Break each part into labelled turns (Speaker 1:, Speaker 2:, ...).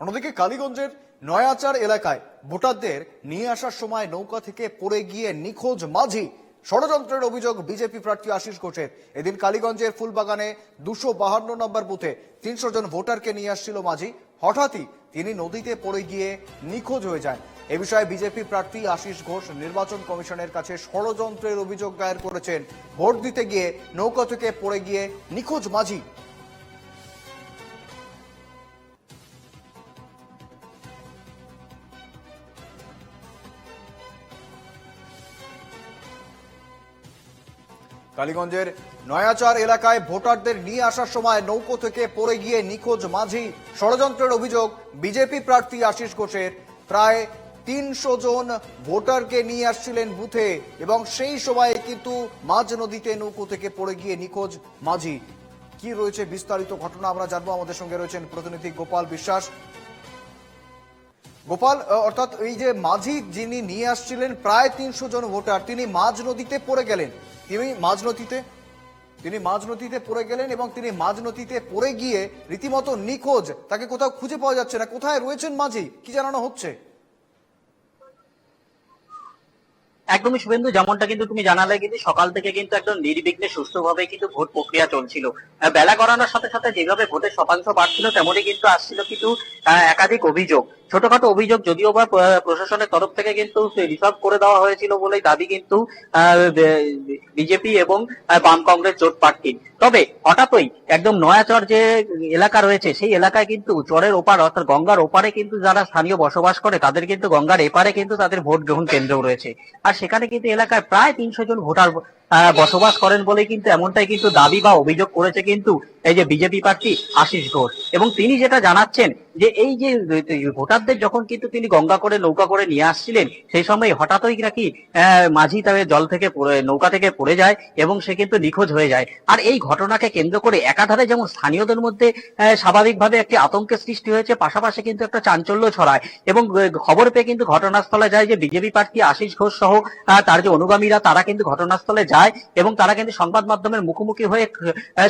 Speaker 1: অন্যদিকে কালীগঞ্জের নয়াচার এলাকায় ভোটারদের নিয়ে আসার সময় নৌকা থেকে পড়ে গিয়ে নিখোঁজ মাঝি। ষড়যন্ত্রের অভিযোগ বিজেপি প্রার্থী আশিস ঘোষের। এদিন কালীগঞ্জের ফুলবাগানে দুশো বাহান্ন নম্বর বুথে তিনশো জন ভোটারকে নিয়ে আসছিল মাঝি। হঠাৎই তিনি নদীতে পড়ে গিয়ে নিখোঁজ হয়ে যান। এ বিষয়ে বিজেপি প্রার্থী আশিস ঘোষ নির্বাচন কমিশনের কাছে ষড়যন্ত্রের অভিযোগ দায়ের করেছেন। ভোট দিতে গিয়ে নৌকা থেকে পড়ে গিয়ে নিখোঁজ মাঝি। কালীগঞ্জের নয়াচার এলাকায় ভোটারদের নিয়ে আসার সময় নৌকো থেকে পড়ে গিয়ে নিখোঁজ মাঝি ষড়যন্ত্রের অভিযোগ বিজেপি প্রার্থী আশিস ঘোষের। প্রায় তিনশো জন ভোটারকে নিয়ে আসছিলেন বুথে এবং সেই সময়ে কিন্তু মাঝ নদীতে নৌকো থেকে পড়ে গিয়ে নিখোঁজ মাঝি। কি রয়েছে বিস্তারিত ঘটনা আমরা জানব। আমাদের সঙ্গে রয়েছেন প্রতিনিধি গোপাল বিশ্বাস। গোপাল অর্থাৎ এই যে মাঝি যিনি নিয়ে আসছিলেন প্রায় তিনশো জন ভোটার, তিনি মাঝ নদীতে পড়ে গেলেন। তিনি মাঝ নদীতে, তিনি মাঝ নদীতে পড়ে গেলেন এবং তিনি মাঝ নদীতে পড়ে গিয়ে রীতিমতো নিখোঁজ। তাকে কোথাও খুঁজে পাওয়া যাচ্ছে না। কোথায় রয়েছেন মাঝি? কি জানানো হচ্ছে?
Speaker 2: একদমই শুভেন্দু, যেমনটা কিন্তু তুমি জানালে কিন্তু সকাল থেকে কিন্তু একদম নির্বিঘ্নে সুস্থভাবে কিন্তু ভোট প্রক্রিয়া চলছিল। বেলা গড়ানোর সাথে সাথে যেভাবে ভোটের শতাংশ বাড়ছিল, তেমনই কিন্তু আসছিল কিন্তু একাধিক অভিযোগ। ছোটখাটো অভিযোগ যদিও বা প্রশাসনের তরফ থেকে কিন্তু রিসার্ভ করে দেওয়া হয়েছিল বলেই দাবি কিন্তু বিজেপি এবং বাম কংগ্রেস জোট প্রার্থীর। তবে হঠাৎই একদম নয়াচর যে এলাকা রয়েছে, সেই এলাকায় কিন্তু চরের ওপার অর্থাৎ গঙ্গার ওপারে কিন্তু যারা স্থানীয় বসবাস করে, তাদের কিন্তু গঙ্গার এপারে কিন্তু তাদের ভোট গ্রহণ কেন্দ্র রয়েছে। আর সেখানে কিন্তু এলাকায় প্রায় তিনশো জন ভোটার বসবাস করেন বলে কিন্তু এমনটাই কিন্তু দাবি বা অভিযোগ করেছে কিন্তু এই যে বিজেপি প্রার্থী আশিস ঘোষ। এবং তিনি যেটা জানাচ্ছেন যে এই যে ভোটারদের যখন কিন্তু তিনি গঙ্গা করে নৌকা করে নিয়ে আসছিলেন, সেই সময় হঠাৎই নাকি মাঝি তাদের জল থেকে নৌকা থেকে পড়ে যায় এবং সে কিন্তু নিখোঁজ হয়ে যায়। আর এই ঘটনাকে কেন্দ্র করে একাধারে যেমন স্থানীয়দের মধ্যে স্বাভাবিকভাবে একটি আতঙ্কের সৃষ্টি হয়েছে, পাশাপাশি কিন্তু একটা চাঞ্চল্য ছড়ায়। এবং খবর পেয়ে কিন্তু ঘটনাস্থলে যায় যে বিজেপি প্রার্থী আশিস ঘোষ সহ তার যে অনুগামীরা, তারা কিন্তু ঘটনাস্থলে যায়। এবং তারা কিন্তু সংবাদ মাধ্যমের মুখোমুখি হয়ে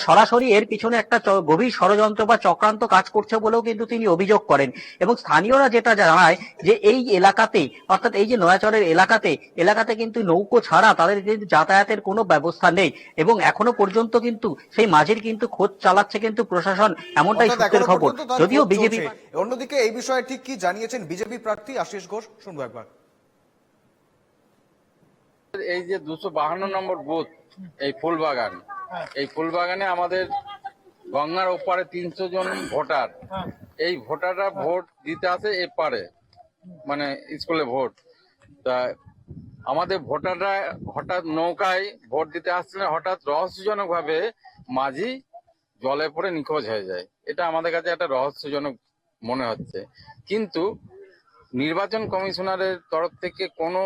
Speaker 2: সরাসরি এর পিছনে একটা গভীর ষড়যন্ত্র বা চক্রান্ত কাজ করছে বলেও কিন্তু তিনি অভিযোগ করেন। এবং স্থানীয়রা যেটা জানায় যে এই এলাকাতে অর্থাৎ এই যে নয়াচরের এলাকাতে এলাকাতে কিন্তু নৌকো ছাড়া তাদের কিন্তু যাতায়াতের কোনো ব্যবস্থা নেই। এবং এখনও পর্যন্ত কিন্তু সেই মাঝির কিন্তু খোঁজ চালাচ্ছে কিন্তু প্রশাসন এমনটাই সূত্রের খবর। যদিও বিজেপি
Speaker 1: অন্যদিকে এই বিষয়ে ঠিক কি জানিয়েছেন বিজেপি প্রার্থী আশিস ঘোষ? শুনব একবার।
Speaker 3: এই যে দুশো বাহান্ন নম্বর বুথ এই ফুলবাগান এই ফুলবাগানে আমাদের গঙ্গার ওপারে তিনশো জন ভোটার। এই ভোটাররা ভোট দিতে আসে এপারে মানে স্কুলে ভোট। তা আমাদের ভোটাররা হঠাৎ নৌকায় ভোট দিতে আসছিলেন হঠাৎ রহস্যজনক ভাবে মাঝি জলে পড়ে নিখোঁজ হয়ে যায়। এটা আমাদের কাছে একটা রহস্যজনক মনে হচ্ছে। কিন্তু নির্বাচন কমিশনারের তরফ থেকে কোনো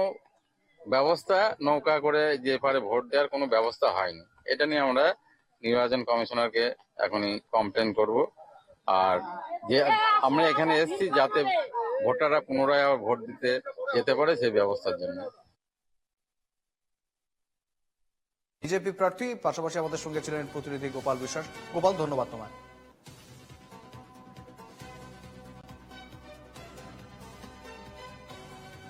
Speaker 3: ব্যবস্থা, নৌকা করে যে পারে ভোট দেওয়ার কোনো ব্যবস্থা হয়নি। এটা নিয়ে আমরা নির্বাচন কমিশনারকে এখনই কমপ্লেন করব। আর যে আমরা এখানে এসেছি যাতে ভোটাররা পুনরায় আবার ভোট দিতে যেতে পারে সেই ব্যবস্থার জন্য।
Speaker 1: বিজেপি প্রার্থী, পাশাপাশি আমাদের সঙ্গে ছিলেন প্রতিনিধি গোপাল বিশ্বাস। গোপাল, ধন্যবাদ তোমায়।